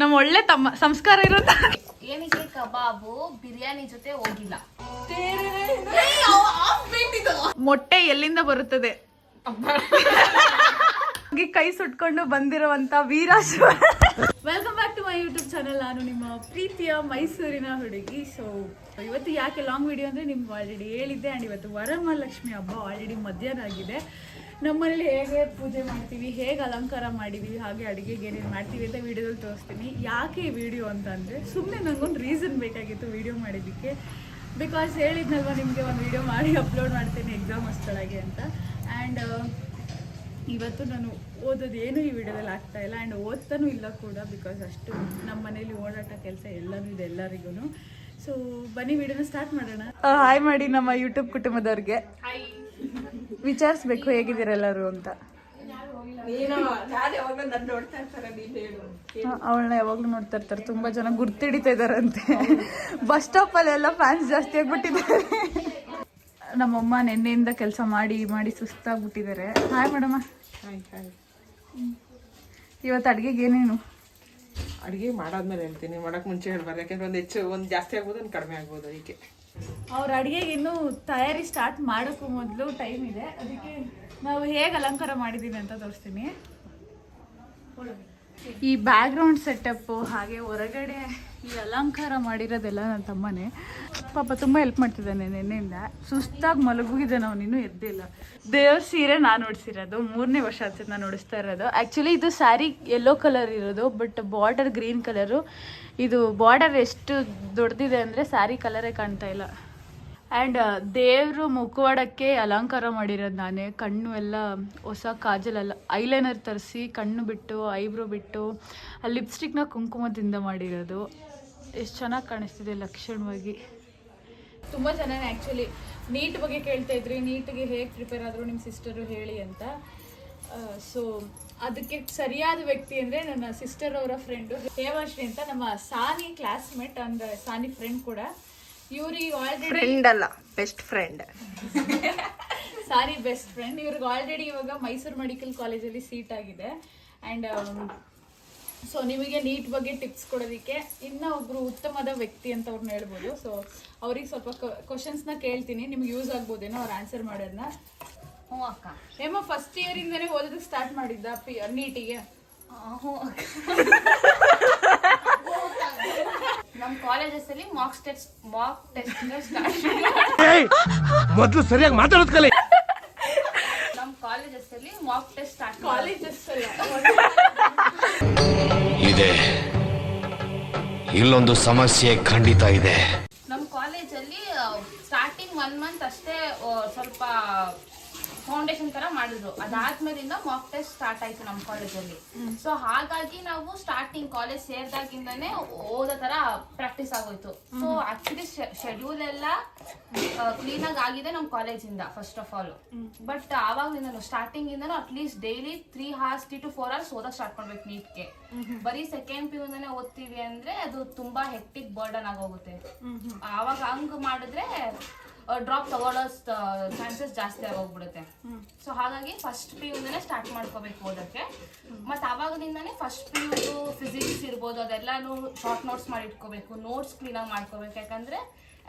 ನಮ್ಮ ಒಳ್ಳೆ ತಮ್ಮ ಸಂಸ್ಕಾರ ಇರುತ್ತೆ ಏನಕ್ಕೆ ಕಬಾಬು ಬಿರಿಯಾನಿ ಜೊತೆ ಹೋಗಿಲ್ಲ. ಮೊಟ್ಟೆ ಎಲ್ಲಿಂದ ಬರುತ್ತದೆ? ಹಾಗೆ ಕೈ ಸುಟ್ಕೊಂಡು ಬಂದಿರುವಂತ ವೀರಾಶ್ welcome back to my YouTube channel ನಾನು ನಿಮ್ಮ ಪ್ರೀತಿಯ ಮೈಸೂರಿನ ಹುಡುಗಿ. ಸೊ ಇವತ್ತು ಯಾಕೆ ಲಾಂಗ್ ವಿಡಿಯೋ ಅಂದರೆ ನಿಮ್ಗೆ ಆಲ್ರೆಡಿ ಹೇಳಿದ್ದೆ. ಆ್ಯಂಡ್ ಇವತ್ತು ವರಮಹಾಲಕ್ಷ್ಮಿ ಹಬ್ಬ ಆಲ್ರೆಡಿ ಮಧ್ಯಾಹ್ನ ಆಗಿದೆ. ನಮ್ಮನೇಲಿ ಹೇಗೆ ಪೂಜೆ ಮಾಡ್ತೀವಿ ಹೇಗೆ ಅಲಂಕಾರ ಮಾಡಿದೀವಿ ಹಾಗೆ ಅಡುಗೆಗೆ ಏನೇನು ಮಾಡ್ತೀವಿ ಅಂತ ವಿಡಿಯೋದಲ್ಲಿ ತೋರಿಸ್ತೀನಿ. ಯಾಕೆ ಈ ವಿಡಿಯೋ ಅಂತಂದರೆ ಸುಮ್ಮನೆ ನನಗೊಂದು ರೀಸನ್ ಬೇಕಾಗಿತ್ತು ವಿಡಿಯೋ ಮಾಡಿದ್ದಕ್ಕೆ. ಬಿಕಾಸ್ ಹೇಳಿದ್ನಲ್ವ ನಿಮಗೆ ಒಂದು ವಿಡಿಯೋ ಮಾಡಿ ಅಪ್ಲೋಡ್ ಮಾಡ್ತೀನಿ ಎಕ್ಸಾಮ್ ಅಷ್ಟೊಳಗೆ ಅಂತ. ಆ್ಯಂಡ್ ಇವತ್ತು ನಾನು ಓದೋದು ಏನು ಈ ವಿಡಿಯೋದಲ್ಲಿ ಆಗ್ತಾ ಇಲ್ಲ. ಆ್ಯಂಡ್ ಓದ್ತಾನೂ ಇಲ್ಲ ಕೂಡ ಬಿಕಾಸ್ ಅಷ್ಟು ನಮ್ಮ ಮನೇಲಿ ಓಡಾಟ ಕೆಲಸ ಎಲ್ಲನೂ ಇದೆ ಎಲ್ಲರಿಗೂ ಸೊ ಬನ್ನಿ ವಿಡಿಯೋನ ಸ್ಟಾರ್ಟ್ ಮಾಡೋಣ. ಹಾಯ್ ಮಾಡಿ ನಮ್ಮ ಯೂಟ್ಯೂಬ್ ಕುಟುಂಬದವ್ರಿಗೆ. ವಿಚಾರಿಸ್ಬೇಕು ಹೇಗಿದ್ದೀರ ಎಲ್ಲರೂ ಅಂತ ಅವಳನ್ನ ಯಾವಾಗ್ಲೂ ನೋಡ್ತಾ ಇರ್ತಾರೆ. ತುಂಬಾ ಜನ ಗುರ್ತಿಡಿತಾ ಇದಾರಂತೆ ಬಸ್ ಸ್ಟಾಪ್ ಅಲ್ಲಿ ಎಲ್ಲ ಫ್ಯಾನ್ಸ್ ಜಾಸ್ತಿ ಆಗ್ಬಿಟ್ಟಿದ್ದಾರೆ. ನಮ್ಮಮ್ಮ ನಿನ್ನೆಯಿಂದ ಕೆಲಸ ಮಾಡಿ ಮಾಡಿ ಸುಸ್ತಾಗ್ಬಿಟ್ಟಿದ್ದಾರೆ. ಹಾಯ್ ಮೇಡಮ್ಮ ಇವತ್ತು ಅಡ್ಗೆಗೆ ಏನೇನು? ಅಡಿಗೆ ಮಾಡಾದ್ಮೇಲೆ ಹೇಳ್ತೀನಿ. ಮಾಡಕ್ ಮುಂಚೆ ಹೇಳ್ಬಾರ್ದು. ಯಾಕಂದ್ರೆ ಒಂದು ಹೆಚ್ಚು ಒಂದು ಜಾಸ್ತಿ ಆಗ್ಬೋದು ಒಂದು ಕಡಿಮೆ ಆಗ್ಬೋದು ಅದಕ್ಕೆ ಅವ್ರ ಅಡುಗೆಗೆ ಇನ್ನೂ ತಯಾರಿ ಸ್ಟಾರ್ಟ್ ಮಾಡೋಕ್ಕೂ ಮೊದಲು ಟೈಮ್ ಇದೆ. ಅದಕ್ಕೆ ನಾವು ಹೇಗೆ ಅಲಂಕಾರ ಮಾಡಿದ್ದೀವಿ ಅಂತ ತೋರಿಸ್ತೀನಿ. ಈ ಬ್ಯಾಕ್ಗ್ರೌಂಡ್ ಸೆಟಪ್ಪು ಹಾಗೆ ಹೊರಗಡೆ ಈ ಅಲಂಕಾರ ಮಾಡಿರೋದೆಲ್ಲ ನನ್ನ ತಮ್ಮನೇ. ಪಾಪ ತುಂಬ ಹೆಲ್ಪ್ ಮಾಡ್ತಿದ್ದಾನೆ ನಿನ್ನೆಯಿಂದ. ಸುಸ್ತಾಗಿ ಮಲಗಿದ್ದಾನೆ ನಾವು ಇನ್ನೂ ಎದ್ದಿಲ್ಲ ದೇವ್ರ ಸೀರೆ ನಾನು ಉಡ್ಸಿರೋದು, ಮೂರನೇ ವರ್ಷ ನೋಡಿಸ್ತಾ ನಾನು ಉಡಿಸ್ತಾ ಇರೋದು. ಆ್ಯಕ್ಚುಲಿ ಇದು ಸ್ಯಾರಿ ಯೆಲ್ಲೋ ಕಲರ್ ಇರೋದು ಬಟ್ ಬಾರ್ಡರ್ ಗ್ರೀನ್ ಕಲರು ಇದು ಬಾರ್ಡರ್ ಎಷ್ಟು ದೊಡ್ಡದಿದೆ ಅಂದರೆ ಸ್ಯಾರಿ ಕಲರೇ ಕಾಣ್ತಾ ಇಲ್ಲ. ಆ್ಯಂಡ್ ದೇವರು ಮುಖವಾಡಕ್ಕೆ ಅಲಂಕಾರ ಮಾಡಿರೋದು ನಾನೇ. ಕಣ್ಣು ಎಲ್ಲ ಹೊಸ ಕಾಜಲೆಲ್ಲ, ಐಲೈನರ್ ತರಿಸಿ ಕಣ್ಣು ಬಿಟ್ಟು, ಐಬ್ರೋ ಬಿಟ್ಟು, ಆ ಲಿಪ್ಸ್ಟಿಕ್ನ ಕುಂಕುಮದಿಂದ ಮಾಡಿರೋದು. ಎಷ್ಟು ಚೆನ್ನಾಗಿ ಕಾಣಿಸ್ತಿದೆ ಲಕ್ಷಣವಾಗಿ. ತುಂಬ ಜನ ಆ್ಯಕ್ಚುಲಿ ನೀಟ್ ಬಗ್ಗೆ ಕೇಳ್ತಾ ಇದ್ರಿ. ನೀಟಿಗೆ ಹೇಗೆ ಪ್ರಿಪೇರ್ ಆದರು ನಿಮ್ಮ ಸಿಸ್ಟರು ಹೇಳಿ ಅಂತ. ಸೊ ಅದಕ್ಕೆ ಸರಿಯಾದ ವ್ಯಕ್ತಿ ಅಂದರೆ ನನ್ನ ಸಿಸ್ಟರ್ ಅವರ ಫ್ರೆಂಡು ಹೇಮಶ್ರೀ ಅಂತ. ನಮ್ಮ ಸಾನಿ ಕ್ಲಾಸ್ಮೇಟ್ ಅಂದರೆ ಸಾನಿ ಫ್ರೆಂಡ್ ಕೂಡ. ಇವ್ರಿಗೆ ಆಲ್ರೆಡಿ ಫ್ರೆಂಡ್ ಅಲ್ಲ best friend sorry best friend ಇವ್ರಿಗೆ ಆಲ್ರೆಡಿ ಇವಾಗ ಮೈಸೂರು ಮೆಡಿಕಲ್ ಕಾಲೇಜಲ್ಲಿ ಸೀಟ್ ಆಗಿದೆ. ಆ್ಯಂಡ್ ಸೊ ನಿಮಗೆ ನೀಟ್ ಬಗ್ಗೆ ಟಿಪ್ಸ್ ಕೊಡೋದಕ್ಕೆ ಇನ್ನ ಒಬ್ರು ಉತ್ತಮದ ವ್ಯಕ್ತಿ ಅಂತ ಅವ್ರನ್ನ ಹೇಳ್ಬೋದು. ಸೊ ಅವ್ರಿಗೆ ಸ್ವಲ್ಪ ಕ್ವಶನ್ಸ್ನ ಕೇಳ್ತೀನಿ. ನಿಮ್ಗೆ ಯೂಸ್ ಆಗ್ಬೋದೇನೋ ಅವ್ರು ಆನ್ಸರ್ ಮಾಡೋದನ್ನ ಹ್ಞೂ ಅಕ್ಕ. ಏಮ ಫಸ್ಟ್ ಇಯರ್ ಇಂದನೇ ಓದೋದಕ್ಕೆ ಸ್ಟಾರ್ಟ್ ಮಾಡಿದ್ದ ಪಿ ನೀಟಿಗೆ ಹ್ಞೂ ಅಕ್ಕ. ನಮ್ಮ ಕಾಲೇಜಸ್ ಅಲ್ಲಿ mock test mock test start ಮೊದಲು ಸರಿಯಾಗಿ ಮಾತಾಡೋದ್ ಕಲಿ ನಮ್ಮ ಕಾಲೇಜಸ್ ಅಲ್ಲಿ ಮಾಕ್ ಟೆಸ್ಟ್ ಸ್ಟಾರ್ಟ್ ಕಾಲೇಜಸ್ ಅಲ್ಲ ಇದೆ. ಇಲ್ಲೊಂದು ಸಮಸ್ಯೆ ಖಂಡಿತ ಇದೆ. ನಮ್ಮ ಕಾಲೇಜಲ್ಲಿ ಸ್ಟಾರ್ಟಿಂಗ್ ಒನ್ ಮಂತ್ ಅಷ್ಟೇ ಸ್ವಲ್ಪ ಫೌಂಡೇಶನ್ ತರ ಮಾಡಿದ್ರು. ಅದಾದ್ಮೇಲಿಂದ ಮಾಕ್ ಟೆಸ್ಟ್ ಸ್ಟಾರ್ಟ್ ಆಯ್ತು ನಮ್ಮ ಕಾಲೇಜಲ್ಲಿ ಸೊ ಹಾಗಾಗಿ ನಾವು ಸ್ಟಾರ್ಟಿಂಗ್ ಕಾಲೇಜ್ ಸೇರ್ದಾಗಿಂದಾನೇ ಓದೋ ತರ ಪ್ರಾಕ್ಟೀಸ್ ಆಗೋಯ್ತು. ಸೊ ಆಕ್ಚುಲಿ ಶೆಡ್ಯೂಲ್ ಎಲ್ಲ ಕ್ಲೀನ್ ಆಗಿ ಆಗಿದೆ ನಮ್ಮ ಕಾಲೇಜಿಂದ ಫಸ್ಟ್ ಆಫ್ ಆಲ್ ಬಟ್ ಆವಾಗ್ಲಿಂದನು ಸ್ಟಾರ್ಟಿಂಗ್ ಇಂದನು at least daily three hours three to four hours ಓದಕ್ ಸ್ಟಾರ್ಟ್ ಮಾಡ್ಬೇಕು ನೀಟ್ಗೆ ಬರೀ ಸೆಕೆಂಡ್ ಪಿ ಯುನೇ ಓದ್ತೀವಿ ಅಂದ್ರೆ ಅದು ತುಂಬಾ ಹೆಕ್ಟಿಕ್ ಬರ್ಡನ್ ಆಗೋಗುತ್ತೆ. ಆವಾಗ ಹಂಗ್ ಮಾಡಿದ್ರೆ ಡ್ರಾಪ್ ತಗೊಳ್ಳೋ ಚಾನ್ಸಸ್ ಜಾಸ್ತಿ ಆಗೋಗ್ಬಿಡುತ್ತೆ. ಸೊ ಹಾಗಾಗಿ ಫಸ್ಟ್ ಪಿ ಸ್ಟಾರ್ಟ್ ಮಾಡ್ಕೋಬೇಕು ಓದಕ್ಕೆ. ಮತ್ತೆ ಆವಾಗದಿಂದಾನೇ ಫಸ್ಟ್ ಪಿ ಯು ಫಿಸಿಕ್ಸ್ ಇರ್ಬೋದು ಅದೆಲ್ಲಾನು ಶಾರ್ಟ್ ನೋಟ್ಸ್ ಮಾಡಿ ಇಟ್ಕೋಬೇಕು ನೋಟ್ಸ್ ಕ್ಲೀನಾಗಿ ಮಾಡ್ಕೋಬೇಕು. ಯಾಕಂದ್ರೆ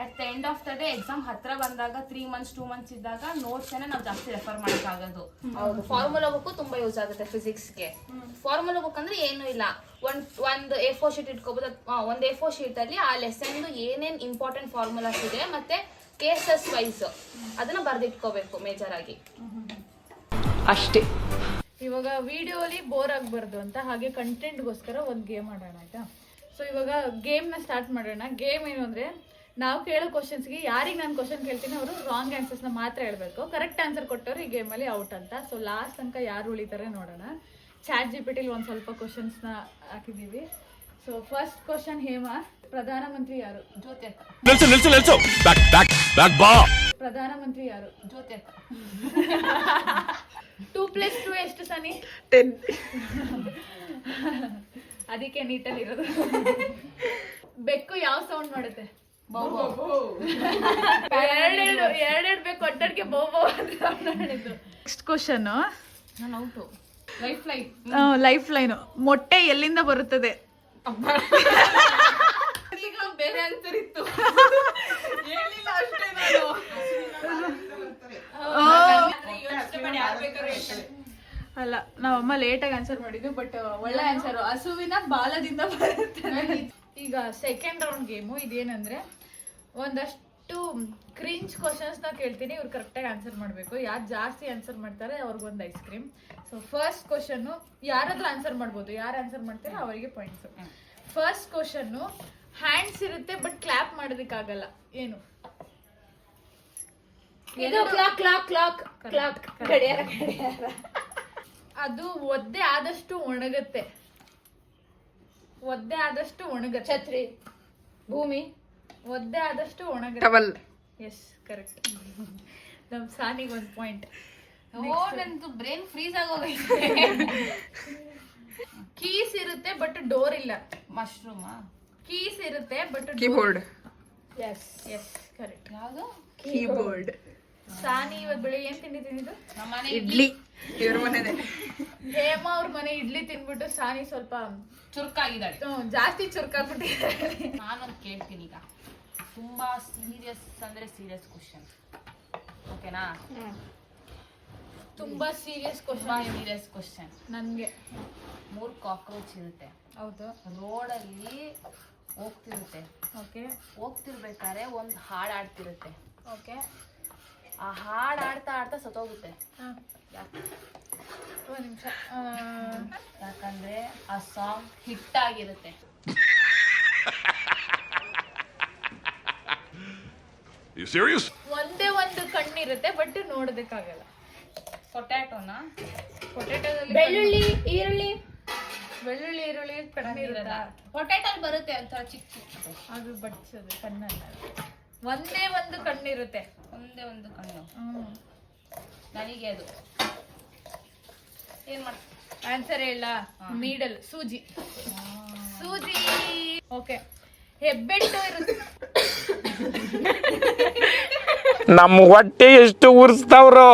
at the end of the day exam ಹತ್ರ ಬಂದಾಗ ತ್ರೀ ಮಂತ್ಸ್ ಟೂ ಮಂತ್ಸ್ ಇದ್ದಾಗ ನೋಟ್ಸ್ ನಾವು ಜಾಸ್ತಿ ರೆಫರ್ ಮಾಡೋಕ್ಕಾಗೋದು. ಹೌದು. ಫಾರ್ಮುಲಾ ಬುಕ್ ತುಂಬಾ ಯೂಸ್ ಆಗುತ್ತೆ ಫಿಸಿಕ್ಸ್ಗೆ ಫಾರ್ಮುಲಾ ಬುಕ್ ಅಂದ್ರೆ ಏನು ಇಲ್ಲ. ಒಂದ್ ಒಂದು ಎ ಫೋರ್ ಶೀಟ್ ಇಟ್ಕೋಬಹುದು ಒಂದು ಎ ಫೋರ್ ಶೀಟ್ ಅಲ್ಲಿ ಆ ಲೆಸನ್ ಏನೇನ್ ಇಂಪಾರ್ಟೆಂಟ್ ಫಾರ್ಮುಲಾಸ್ ಇದೆ ಮತ್ತೆ ಕೇಸಸ್ ವೈಸ್. ಅದನ್ನ ಬರ್ದಿಟ್ಕೋಬೇಕು ಮೇಜರ್ ಆಗಿ ಅಷ್ಟೇ. ಇವಾಗ ವಿಡಿಯೋಲಿ ಬೋರ್ ಆಗಬಾರ್ದು ಅಂತ ಹಾಗೆ ಕಂಟೆಂಟ್ಗೋಸ್ಕರ ಒಂದು ಗೇಮ್ ಆಡೋಣ ಆಯ್ತಾ? ಸೊ ಇವಾಗ ನ ಸ್ಟಾರ್ಟ್ ಮಾಡೋಣ. ಗೇಮ್ ಏನು ಅಂದರೆ ನಾವು ಕೇಳೋ ಕ್ವಶನ್ಸ್ಗೆ ಯಾರಿಗೆ ನಾನು ಕ್ವಶನ್ ಕೇಳ್ತೀನಿ ಅವರು ರಾಂಗ್ ಆನ್ಸರ್ಸ್ನ ಮಾತ್ರ ಹೇಳಬೇಕು. ಕರೆಕ್ಟ್ ಆನ್ಸರ್ ಕೊಟ್ಟವ್ರು ಈ ಗೇಮಲ್ಲಿ ಔಟ್ ಅಂತ. ಸೊ ಲಾಸ್ಟ್ ತನಕ ಯಾರು ಉಳಿತಾರೆ ನೋಡೋಣ. ಚಾಟ್ ಜಿ ಪಿ ಟಿಲಿ ಒಂದು ಸ್ವಲ್ಪ ಕ್ವಶನ್ಸ್ನ ಹಾಕಿದ್ದೀವಿ. ಸೊ ಫಸ್ಟ್ ಕ್ವಶನ್ ಹೇಮ ಪ್ರಧಾನಮಂತ್ರಿ ಯಾರು ಜ್ಯೋತಿ ಅಕ್ಕ ನಿಲ್ಸು ನಿಲ್ಸು ನಿಲ್ಸು ಬ್ಯಾಕ್ ಬ್ಯಾಕ್ ಬ್ಯಾಕ್ ಬಾ ಪ್ರಧಾನಮಂತ್ರಿ ಯಾರು ಜ್ಯೋತಿ ಅಕ್ಕ ಟೂ ಪ್ಲಸ್ ಟೂ ಎಷ್ಟು ಸನಿ ಟೆನ್ ಅದಕ್ಕೆ ನೀಟಲ್ಲಿ ಇರೋದು. ಬೆಕ್ಕು ಯಾವ ಸೌಂಡ್ ಮಾಡುತ್ತೆ? ಎರಡೆರಡು ಎರಡೆರಡು ಬೇಕು ಒಟ್ಟಡಿಗೆ ಬೋಬೋ ಬೋ ಅಂತ ಮಾಡಿದ್ದು. ನೆಕ್ಸ್ಟ್ ಕ್ವಶನ್ ನಾನು out life line life line ಮೊಟ್ಟೆ ಎಲ್ಲಿಂದ ಬರುತ್ತದೆ? ಈಗ ಬೇರೆ ಆನ್ಸರ್ ಇತ್ತು. ಹೇಳಿಲ್ಲ ಅಷ್ಟೇ ನಾನು. ಅಲ್ಲ ನಾವಮ್ಮ ಲೇಟಾಗಿ ಆನ್ಸರ್ ಮಾಡಿದ್ವಿ ಬಟ್ ಒಳ್ಳೆ ಆನ್ಸರ್ ಹಸುವಿನ ಬಾಲದಿಂದ ಬರುತ್ತೆ. ಈಗ ಸೆಕೆಂಡ್ ರೌಂಡ್ ಗೇಮು ಇದೇನಂದ್ರೆ ಒಂದಷ್ಟು ಕ್ರಿಂಚ್ ಕ್ವಶನ್ಸ್ ನಾ ಕೇಳ್ತೀನಿ ಇವ್ರು ಕರೆಕ್ಟಾಗಿ ಆನ್ಸರ್ ಮಾಡಬೇಕು. ಯಾರು ಜಾಸ್ತಿ ಆನ್ಸರ್ ಮಾಡ್ತಾರೆ ಅವ್ರಿಗೊಂದು ice cream so first question ಯಾರಾದ್ರೂ ಆನ್ಸರ್ ಮಾಡ್ಬೋದು. ಯಾರು ಆನ್ಸರ್ ಮಾಡ್ತಾರೆ ಅವರಿಗೆ ಪಾಯಿಂಟ್ಸ್ ಫಸ್ಟ್ ಕ್ವಶನ್ನು ಹ್ಯಾಂಡ್ಸ್ ಇರುತ್ತೆ ಬಟ್ ಕ್ಲಾಪ್ ಮಾಡೋದಕ್ಕಾಗಲ್ಲ. ಏನು? ಕ್ಲಾಕ್ ಕ್ಲಾಕ್ ಕ್ಲಾಕ್ ಕ್ಲಾಕ್ ಗಡಿಯಾರ ಗಡಿಯಾರ. ಅದು ಒದ್ದೆ ಆದಷ್ಟು ಒಣಗತ್ತೆ. ಒದ್ದೆ ಆದಷ್ಟು ಒಣಗತ್ತೆ. ಛತ್ರಿ. ಭೂಮಿ. ಒದ್ದೆ ಆದಷ್ಟು ಒಣಗಲ್ ಟವಲ್. ಎಸ್ ಕರೆಕ್ಟ್ ನಮ್ ಸಾನಿಗೆ ಒಂದು ಪಾಯಿಂಟ್ ಓ ನಂದು ಬ್ರೈನ್ ಫ್ರೀಸ್ ಆಗೋಗೈತೆ. ಕೀಸ್ ಇರುತ್ತೆ ಬಟ್ ಡೋರ್ ಇಲ್ಲ. ಮಶ್ರೂಮ್ ಕೀಸ್ ಇರುತ್ತೆ but keyboard yes yes correct ಯಾವುದು? ಕೀಬೋರ್ಡ್ ಸಾನಿ ಇವತ್ತು ಬೆಳಿಗ್ಗೆ ಏನ್ ತಿಂಡಿ ತಿಂದಿದ್ದು? ನಮ್ಮನೆ ಇಡ್ಲಿ. ಇವ್ರ ಮನೆದೆ ಹೇಮ ಅವ್ರ ಮನೆ ಇಡ್ಲಿ ತಿನ್ಬಿಟ್ಟು ಸಾನಿ ಸ್ವಲ್ಪ ಚುರುಕಾಗಿದ್ದಾಳೆ. ಜಾಸ್ತಿ ಚುರುಕಾಗ್ಬಿಟ್ಟಿದ್ದಾರೆ ನಾನೊಂದು ಕೇಳ್ತೀನಿ ಈಗ. ತುಂಬಾ ಸೀರಿಯಸ್ ಅಂದ್ರೆ ಸೀರಿಯಸ್ ಕ್ವಶನ್ ಓಕೆನಾ ತುಂಬಾ ಸೀರಿಯಸ್ ತುಂಬಾ ಕ್ವಶನ್ ಸೀರಿಯಸ್ ಕ್ವಶನ್ ನನಗೆ. ಮೂರು ಕಾಕ್ರೋಚ್ ಇರುತ್ತೆ. ಹೌದು. ರೋಡಲ್ಲಿ ಹೋಗ್ತಿರುತ್ತೆ. ಓಕೆ. ಹೋಗ್ತಿರ್ಬೇಕಾದ್ರೆ ಒಂದು ಹಾಡು ಆಡ್ತಿರುತ್ತೆ ಓಕೆ. ಆ ಹಾಡು ಆಡ್ತಾ ಆಡ್ತಾ ಸತ್ತೋಗುತ್ತೆ. ಹಾಂ. ಯಾಕೆ? ಒಂದು ನಿಮಿಷ. ಯಾಕಂದ್ರೆ ಆ ಸಾಂಗ್ ಹಿಟ್ ಆಗಿರುತ್ತೆ. You ಸೀರಿಯಸ್ ಒಂದೇ ಒಂದು ಕಣ್ಣಿರುತ್ತೆ ಬಟ್ ನೋಡೋದಕ್ಕಾಗಲ್ಲ ಪೊಟ್ಯಾಟೋನ ಪೊಟ್ಯಾಟೋದಲ್ಲಿ ಬೆಳ್ಳುಳ್ಳಿ ಈರುಳ್ಳಿ. ಬೆಳ್ಳುಳ್ಳಿ ಈರುಳ್ಳಿ ಕಣ್ಣಿರಲ್ಲ. ಪೊಟ್ಯಾಟೋ ಬರುತ್ತೆ ಅಂತ ಚಿಕ್ಕ ಚಿಕ್ಕ. ಅದು ಬಡ್ಸೋದು ಕಣ್ಣಲ್ಲ. ಒಂದೇ ಒಂದು ಕಣ್ಣಿರುತ್ತೆ. ಒಂದೇ ಒಂದು ಕಣ್ಣು. ನನಗೆ ಅದು. ಏನ್ ಮಾಡ್ ಆನ್ಸರ್ ಹೇಳ. ನೀಡಲ್ ಸೂಜಿ. ಸೂಜಿ. ಓಕೆ ಹೆಬ್ಬೆಟ್ಟು ಇರುತ್ತೆ ನಮ್ಮ ಹೊಟ್ಟೆ ಎಷ್ಟು ಉರ್ಸ್ತಾವ್ರೋ.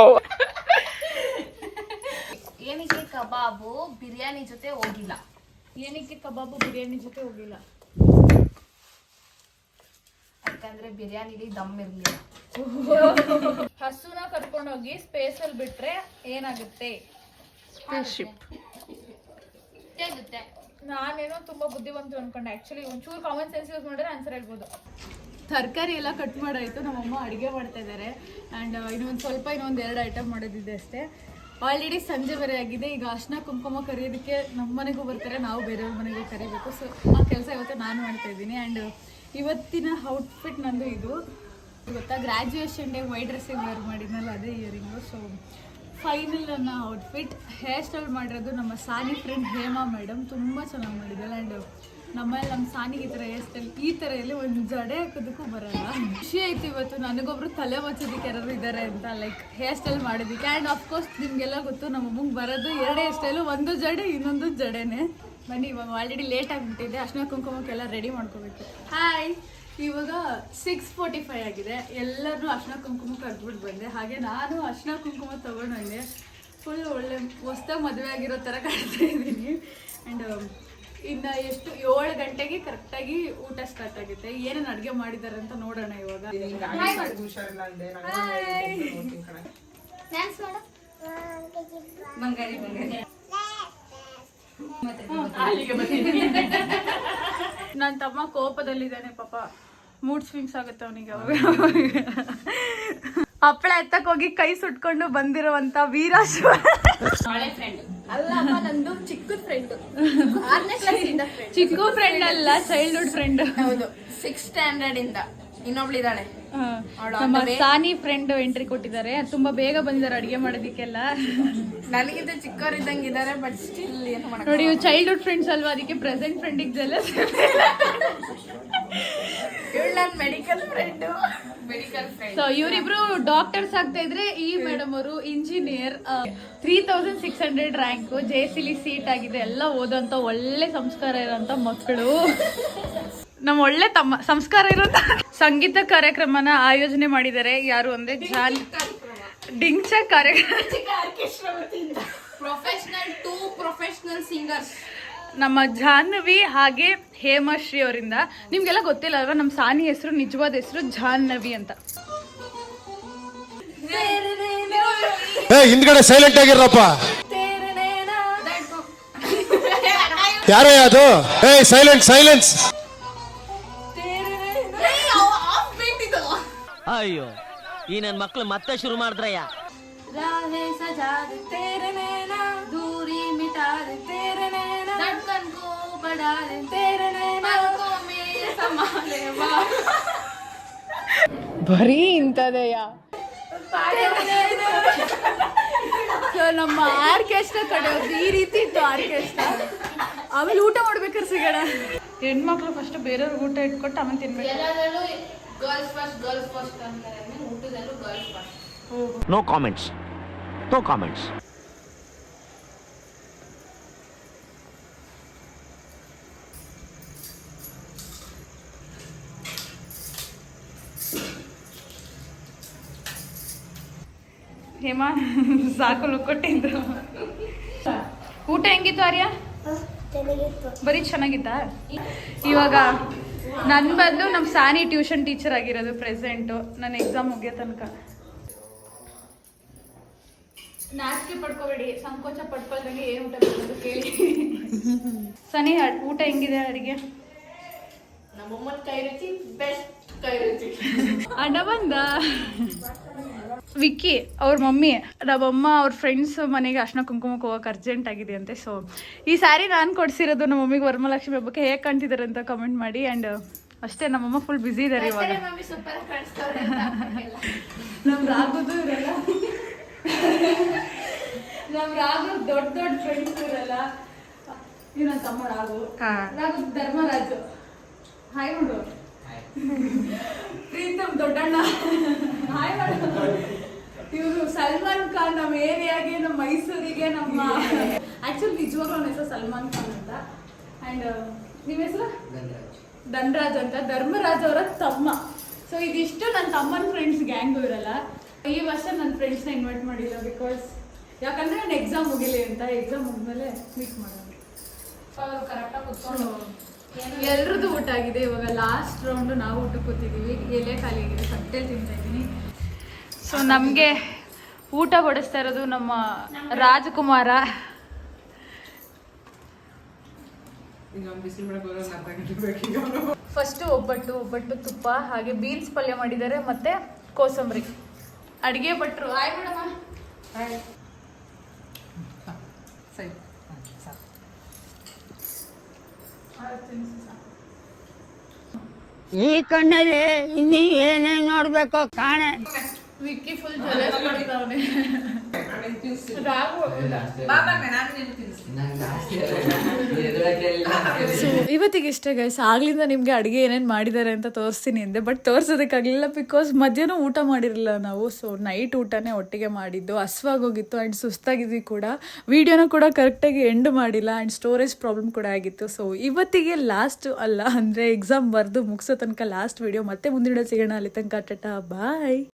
ಏನಕ್ಕೆ ಕಬಾಬು ಬಿರಿಯಾನಿ ಜೊತೆ ಹೋಗಿಲ್ಲ? ಏನಕ್ಕೆ ಕಬಾಬು ಬಿರಿಯಾನಿ ಜೊತೆ ಹೋಗಿಲ್ಲ? ಯಾಕಂದ್ರೆ ಬಿರಿಯಾನಿಲಿ ದಮ್ ಇರ್ಲಿಲ್ಲ. ಹಸುನ ಕರ್ಕೊಂಡೋಗಿ ಸ್ಪೇಸ್ ಅಲ್ಲಿ ಬಿಟ್ರೆ ಏನಾಗುತ್ತೆ? ನಾನೇನೋ ತುಂಬಾ ಬುದ್ಧಿವಂತ ಅನ್ಕೊಂಡೆ. ಆಕ್ಚುಲಿ ಒಂಚೂರು ಕಾಮನ್ ಸೆನ್ಸ್ ಯೂಸ್ ಮಾಡಿದ್ರೆ ಆನ್ಸರ್ ಹೇಳ್ಬೋದು. ತರಕಾರಿ ಎಲ್ಲ ಕಟ್ ಮಾಡಾಯ್ತು. ನಮ್ಮಮ್ಮ ಅಡುಗೆ ಮಾಡ್ತಾ ಇದ್ದಾರೆ ಆ್ಯಂಡ್ ಇನ್ನೊಂದು ಸ್ವಲ್ಪ ಇನ್ನೊಂದು ಎರಡು ಐಟಮ್ ಮಾಡೋದಿದೆ ಅಷ್ಟೇ. ಆಲ್ರೆಡಿ ಸಂಜೆ ಬೇರೆ ಆಗಿದೆ. ಈಗ ಅರ್ಶನ ಕುಂಕುಮ ಕರೆಯೋದಕ್ಕೆ ನಮ್ಮ ಮನೆಗೂ ಬರ್ತಾರೆ. ನಾವು ಬೇರೆಯವ್ರ ಮನೆಗೆ ಕರಿಬೇಕು. ಸೊ ಆ ಕೆಲಸ ಇವತ್ತು ನಾನು ಮಾಡ್ತಾ ಇದ್ದೀನಿ. ಆ್ಯಂಡ್ ಇವತ್ತಿನ ಔಟ್ಫಿಟ್ ನಂದು ಇದು. ಗೊತ್ತಾ? ಗ್ರ್ಯಾಜುಯೇಷನ್ ಡೇ ವೈಟ್ ಡ್ರೆಸ್ಸಿಗೆ ವೇರ್ ಮಾಡಿದ್ನಲ್ಲ ಅದೇ ಇಯರಿಂಗು ಸೊ ಫೈನಲ್ ನನ್ನ ಔಟ್ಫಿಟ್ ಹೇರ್ ಸ್ಟೈಲ್ ಮಾಡಿರೋದು ನಮ್ಮ ಸಾನಿ ಫ್ರೆಂಡ್ ಹೇಮಾ ಮೇಡಮ್ ತುಂಬ ಚೆನ್ನಾಗಿ ಮಾಡಿದ್ದಾಳೆ. ಆ್ಯಂಡ್ ನಮ್ಮಲ್ಲಿ ನಮ್ಮ ಸಾನಿಗೆ ಈ ಥರ ಹೇರ್ ಸ್ಟೈಲ್ ಈ ಥರ ಎಲ್ಲಿ ಒಂದು ಜಡೆ ಹಾಕೋದಕ್ಕೂ ಬರಲ್ಲ. ಖುಷಿ ಆಯ್ತು ಇವತ್ತು. ನನಗೊಬ್ರು ತಲೆ ಮಚ್ಚೋದಕ್ಕೆ ಯಾರು ಇದ್ದಾರೆ ಅಂತ ಲೈಕ್ ಹೇರ್ ಸ್ಟೈಲ್ ಮಾಡಿದ್ದಕ್ಕೆ ಆ್ಯಂಡ್ ಅಫ್ಕೋರ್ಸ್ ನಿಮಗೆಲ್ಲ ಗೊತ್ತು, ನಮ್ಮ ಅಮ್ಮಂಗೆ ಬರೋದು ಎರಡು ಹೇರ್ ಸ್ಟೈಲು ಒಂದು ಜಡೆ, ಇನ್ನೊಂದು ಜಡೆನೇ. ಬನ್ನಿ, ಇವಾಗ ಆಲ್ರೆಡಿ ಲೇಟ್ ಆಗಿಬಿಟ್ಟಿದೆ. ಅರ್ಶಿನ ಕುಂಕುಮಕ್ಕೆಲ್ಲ ರೆಡಿ ಮಾಡ್ಕೋಬೇಕು. ಹಾಯ್ ಇವಾಗ ಸಿಕ್ಸ್ ಫೋರ್ಟಿ ಫೈವ್ ಆಗಿದೆ. ಎಲ್ಲರೂ ಅರ್ಶಿನ ಕುಂಕುಮ ಕರೆದ್ಬಿಟ್ಟು ಬಂದೆ. ಹಾಗೆ ನಾನು ಅರ್ಶಿನ ಕುಂಕುಮ ತೊಗೊಂಡು ಬಂದೆ ಫುಲ್ ಒಳ್ಳೆ, ಹೊಸ್ದಾಗಿ ಮದುವೆ ಆಗಿರೋ ಥರ ಕಾಣ್ತಾ ಇದ್ದೀನಿ. ಆ್ಯಂಡ್ ಇನ್ನು ಎಷ್ಟು ಏಳು ಗಂಟೆಗೆ ಕರೆಕ್ಟಾಗಿ ಊಟ ಸ್ಟಾರ್ಟ್ ಆಗುತ್ತೆ. ಏನೇನು ಅಡುಗೆ ಮಾಡಿದ್ದಾರೆ ಅಂತ ನೋಡೋಣ ಇವಾಗ. ನನ್. ನನ್ನ ತಮ್ಮ ಕೋಪದಲ್ಲಿದ್ದಾನೆ ಪಾಪ. ಮೂಡ್ ಸ್ವಿಂಗ್ಸ್ ಆಗುತ್ತೆ ಅವನಿಗೆ ಅವಾಗ. ಹಪ್ಪಳ ಎತ್ತಕ್ ಹೋಗಿ ಕೈ ಸುಟ್ಕೊಂಡು ಬಂದಿರುವಂತ ವೀರಾಶ್ ಚಿಕ್ಕ ಫ್ರೆಂಡ್ ಅಲ್ಲ ಚೈಲ್ಡ್ಹುಡ್ ಫ್ರೆಂಡ್ ಹೌದು ಸಿಕ್ಸ್ ಸ್ಟ್ಯಾಂಡರ್ಡ್ ಇಂದ. ಇನ್ನೊಬ್ಳಿದಾಳೆ ನಮ್ಮ ಸಾನಿ ಫ್ರೆಂಡ್ ಎಂಟ್ರಿ ಕೊಟ್ಟಿದ್ದಾರೆ. ತುಂಬಾ ಬೇಗ ಬಂದಿದ್ದಾರೆ ಅಡಿಗೆ ಮಾಡೋದಕ್ಕೆಲ್ಲ. ನನಗಿಂತ ಚಿಕ್ಕವರಿದ್ದಂಗೆ ಇದಾರೆ ಬಟ್ ಸ್ಟಿಲ್ ಏನು ನೋಡಿ ಇವ್ ಚೈಲ್ಡ್ಹುಡ್ ಫ್ರೆಂಡ್ಸ್ ಅಲ್ವಾ? ಅದಕ್ಕೆ ಪ್ರೆಸೆಂಟ್ ಫ್ರೆಂಡ್ ಜೆಲಸ್ ಇವಳು ನನ್ನ medical friend medical friend so ಇವರಿಬ್ರು ಡಾಕ್ಟರ್ಸ್ ಆಗ್ತಾ ಇದ್ರೆ ಈ ಮೇಡಮ್ ಅವರು engineer three thousand six hundred rank J ಸಿಲಿ seat ಆಗಿದೆ ಎಲ್ಲ ಓದೋಂತ ಒಳ್ಳೆ ಸಂಸ್ಕಾರ ಇರೋಂತ ಮಕ್ಕಳು. ನಮ್ಮ ಒಳ್ಳೆ ತಮ್ಮ ಸಂಸ್ಕಾರ ಇರೋ ಸಂಗೀತ ಕಾರ್ಯಕ್ರಮನ ಆಯೋಜನೆ ಮಾಡಿದ್ದಾರೆ. ಯಾರು ಅಂದ್ರೆ ಜಾನ್ ಡಿಂಗ್ಚ ಕಾರ್ಯಕ್ರಮ. ಪ್ರೊಫೆಷನಲ್ ಟೂ ಪ್ರೊಫೆಷನಲ್ ಸಿಂಗರ್ಸ್ ನಮ್ಮ ಜಾಹ್ನವಿ ಹಾಗೆ ಹೇಮಶ್ರೀ ಅವರಿಂದ. ನಿಮ್ಗೆಲ್ಲ ಗೊತ್ತಿಲ್ಲ ಅಲ್ವಾ? ನಮ್ಮ ಸಾನಿ ಹೆಸರು ನಿಜವಾದ ಹೆಸರು ಜಾಹ್ನವಿ ಅಂತ. ಏ ಹಿಂದ್ಗಡೆ ಸೈಲೆಂಟ್ ಆಗಿರಪ್ಪ ಯಾರೇ ಅದು? ಏ ಸೈಲೆಂಟ್ ಸೈಲೆನ್ಸ್ ಅಯ್ಯೋ ಈ ನನ್ ಮಕ್ಳು ಮತ್ತೆ ಶುರು ಮಾಡಿದ್ರಯ್ಯ राहे सजा दे तेरे नैना दूरी मिटा दे तेरे नैना धड़कन को बढ़ा दे तेरे नैना पलकों में समा ले वाह ಬರೀ ಇಂಥದೆಯ ನಮ್ಮ ಆರ್ಕೆಸ್ಟ್ರಾ ಕಡೆಯವ್ರದ್ದು ಈ ರೀತಿ ಇತ್ತು ಆರ್ಕೆಸ್ಟ್ರಾ ಆಮೇಲೆ ಊಟ ಮಾಡ್ಬೇಕಾದ್ರೆ ಸಿಗೋಣ ಹೆಣ್ಮಕ್ಳು ಫಸ್ಟ್ ಬೇರೆಯವ್ರಿಗೆ ಊಟ ಇಟ್ಕೊಟ್ಟು ಆಮೇಲೆ ತಿನ್ಬೇಕು ಎಲ್ಲದರಲ್ಲೂ ಗರ್ಲ್ಸ್ ಫಸ್ಟ್ ಗರ್ಲ್ಸ್ ಫಸ್ಟ್ ಅಂತಾರೆ ಅಂದ್ರೆ ಊಟದಲ್ಲೂ girls first no comments no comments Hema ಸಾಕು ಲುಕ್ಕೊಟ್ಟಿದ್ದು ಊಟ ಹೆಂಗಿತ್ತು ಆರ್ಯ ಬರೀ ಚೆನ್ನಾಗಿತ್ತ ಇವಾಗ ನನ್ ಬದಲು ನಮ್ಮ ಸಾನಿ ಟ್ಯೂಷನ್ ಟೀಚರ್ ಆಗಿರೋದು ಪ್ರೆಸೆಂಟು ನನ್ನ ಎಕ್ಸಾಮ್ ಮುಗಿಯ ತನಕ. ನಾಚಿಕೆ ಪಡ್ಕೋಬೇಡಿ ಸಂಕೋಚ ಪಡ್ಕೊಳ್ದಂಗೆ ಏನು ಊಟ ಬೇಕು ಕೇಳಿ. ಸನಿ ಊಟ ಹೆಂಗಿದೆ ಅಡಿಗೆ? ನಮ್ಮಮ್ಮನ ಕೈ ರುಚಿ ಬೆಸ್ಟ್ ಅಣ್ಣ ಬಂದ. ವಿಕ್ಕಿ ಅವ್ರ ಮಮ್ಮಿ ನಮ್ಮಮ್ಮ ಅವ್ರ ಫ್ರೆಂಡ್ಸ್ ಮನೆಗೆ ಅಷ್ಟ ಕುಂಕುಮಕ್ಕೆ ಹೋಗೋಕೆ ಅರ್ಜೆಂಟ್ ಆಗಿದೆ ಅಂತೆ. ಸೊ ಈ ಸ್ಯಾರಿ ನಾನು ಕೊಡ್ಸಿರೋದು ನಮ್ಮ ಮಮ್ಮಿಗೆ ವರಮಹಾಲಕ್ಷ್ಮಿ ಹಬ್ಬಕ್ಕೆ ಹೇಗೆ ಕಾಣ್ತಿದ್ದಾರೆ ಅಂತ ಕಮೆಂಟ್ ಮಾಡಿ. ಆ್ಯಂಡ್ ಅಷ್ಟೇ ನಮ್ಮಮ್ಮ ಫುಲ್ ಬ್ಯುಸಿ ಇದ್ದಾರೆ ಇವಾಗ. ಮಮ್ಮಿ ಸೂಪರ್ ಕಾಣಿಸ್ತವ್ರೆ ನಮ್ ರಾಗು ದೊಡ್ಡ ದೊಡ್ಡ ಫ್ರೆಂಡ್ಸ್ ಇರಲ್ಲ. ಇವ್ರ ತಮ್ಮ ರಾಘು ರಾಘು ಧರ್ಮರಾಜು. ಹಾಯ್ ಮಾಡು ಪ್ರೀತಮ್ ದೊಡ್ಡಣ್ಣ. ಹಾಯ್ ಮಾಡು ಇವರು ಸಲ್ಮಾನ್ ಖಾನ್ ನಮ್ಮ ಏರಿಯಾಗೆ ನಮ್ಮ ಮೈಸೂರಿಗೆ ನಮ್ಮ ಆಕ್ಚುಲಿ ನಿಜವಾಗ್ಲೂ ಅವನ ಹೆಸರು ಸಲ್ಮಾನ್ ಖಾನ್ ಅಂತ. ಅಂಡ್ ನಿಮ್ಮ ಹೆಸರು? ಧನ್ರಾಜ್. ಅಂತ. ಧರ್ಮರಾಜ್ ಅವರ ತಮ್ಮ. ಸೊ ಇದಿಷ್ಟು ನನ್ನ ತಮ್ಮನ ಫ್ರೆಂಡ್ಸ್ ಗ್ಯಾಂಗು ಇರಲ್ಲ. ಈ ವರ್ಷ ನನ್ನ ಫ್ರೆಂಡ್ಸ್ನ ಇನ್ವೈಟ್ ಮಾಡಿಲ್ಲ ಬಿಕಾಸ್ ಯಾಕಂದ್ರೆ ನಾನು ಎಕ್ಸಾಮ್ ಮುಗಿಲಿ ಅಂತ. ಎಕ್ಸಾಮ್ ಮುಗಿದ್ಮೇಲೆ ಮೀಟ್ ಮಾಡೋದು ಕರೆಕ್ಟಾಗಿ ಕುತ್ಕೊಂಡು ಎಲ್ರದ್ದು ಊಟ ಆಗಿದೆ. ಇವಾಗ ಲಾಸ್ಟ್ ರೌಂಡ್ ನಾವು ಊಟ ಕೂತಿದ್ದೀವಿ ಎಲೆ ಖಾಲಿ ಆಗಿದೆ. ಸಟ್ಟೆ ತಿಂತಾ ಇದ್ದೀನಿ. ಸೊ ನಮಗೆ ಊಟ ಬಡಿಸ್ತಾ ಇರೋದು ನಮ್ಮ ರಾಜಕುಮಾರ. ಫಸ್ಟು ಒಬ್ಬಟ್ಟು ಒಬ್ಬಟ್ಟು ತುಪ್ಪ ಹಾಗೆ ಬೀನ್ಸ್ ಪಲ್ಯ ಮಾಡಿದ್ದಾರೆ. ಮತ್ತೆ ಕೋಸಂಬರಿ. ಅಡಿಗೆ ಭಟ್ರು. ಆಯ್ ಮೇಡಮ ಸರಿ. ಈ ಕಣ್ಣಲ್ಲಿ ಇನ್ನೀ ಏನೇನ್ ನೋಡ್ಬೇಕು ಕಾಣೆ. ವಿಕ್ಕಿ ಫುಲ್ ಜಲಸ್ ಮಾಡ್ತಾವನೆ. ಸೊ ಇವತ್ತಿಗೆ ಇಷ್ಟೇ ಗೈಸ್ ಆಗ್ಲಿಂದ ನಿಮಗೆ ಅಡುಗೆ ಏನೇನು ಮಾಡಿದ್ದಾರೆ ಅಂತ ತೋರಿಸ್ತೀನಿ ಅಂದೆ ಬಟ್ ತೋರ್ಸೋದಕ್ಕಾಗಲಿಲ್ಲ ಬಿಕಾಸ್ ಮಧ್ಯಾಹ್ನ ಊಟ ಮಾಡಿರಲಿಲ್ಲ ನಾವು. ಸೊ ನೈಟ್ ಊಟನೇ ಒಟ್ಟಿಗೆ ಮಾಡಿದ್ದು. ಹಸ್ವಾಗೋಗಿತ್ತು ಆ್ಯಂಡ್ ಸುಸ್ತಾಗಿದ್ವಿ ಕೂಡ. ವಿಡಿಯೋನ ಕೂಡ ಕರೆಕ್ಟಾಗಿ ಎಂಡ್ ಮಾಡಿಲ್ಲ ಆ್ಯಂಡ್ ಸ್ಟೋರೇಜ್ ಪ್ರಾಬ್ಲಮ್ ಕೂಡ ಆಗಿತ್ತು. ಸೊ ಇವತ್ತಿಗೆ ಲಾಸ್ಟ್ ಅಲ್ಲ ಅಂದರೆ ಎಕ್ಸಾಮ್ ಬರೆದು ಮುಗಿಸೋ ತನಕ ಲಾಸ್ಟ್ ವಿಡಿಯೋ ಮತ್ತೆ ಮುಂದಿನ ಸಿಗೋಣ ಅಲ್ಲಿ ತನಕ. ಟಾಟಾ ಬಾಯ್